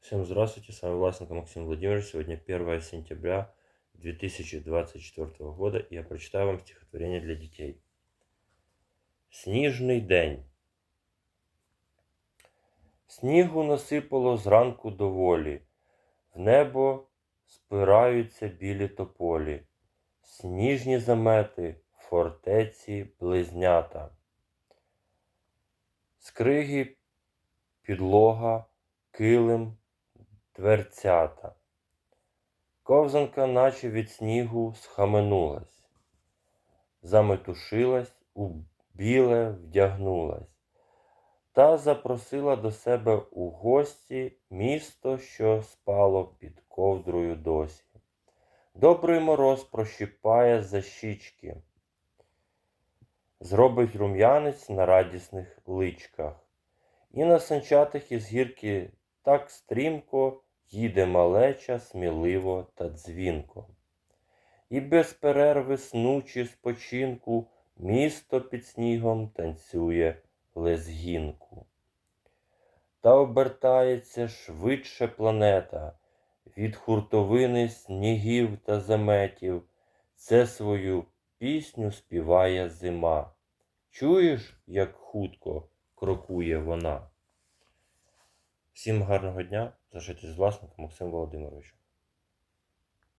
Всем здравствуйте, с вами Власенко Максим Владимирович. Сегодня 1 сентября 2024 года, и я прочитаю вам стихотворение для детей. Сніжний день. Снігу насипало зранку доволі, в небо спираються білі тополі, сніжні замети, фортеці близнята. Скриги, підлога, килим, дверцята. Ковзанка, наче від снігу, схаменулась, заметушилась, у біле вдягнулась, та запросила до себе у гості місто, що спало під ковдрою досі. Добрий мороз прощипає за щічки, зробить рум'янець на радісних личках, і на санчатих із гірки так стрімко їде малеча сміливо та дзвінко. І без перерви снучі спочинку місто під снігом танцює лезгінку. Та обертається швидше планета від хуртовини снігів та заметів. Це свою пісню співає зима. Чуєш, як хутко крокує вона? Всім гарного дня. Залишайтесь з власником Максим Володимирович.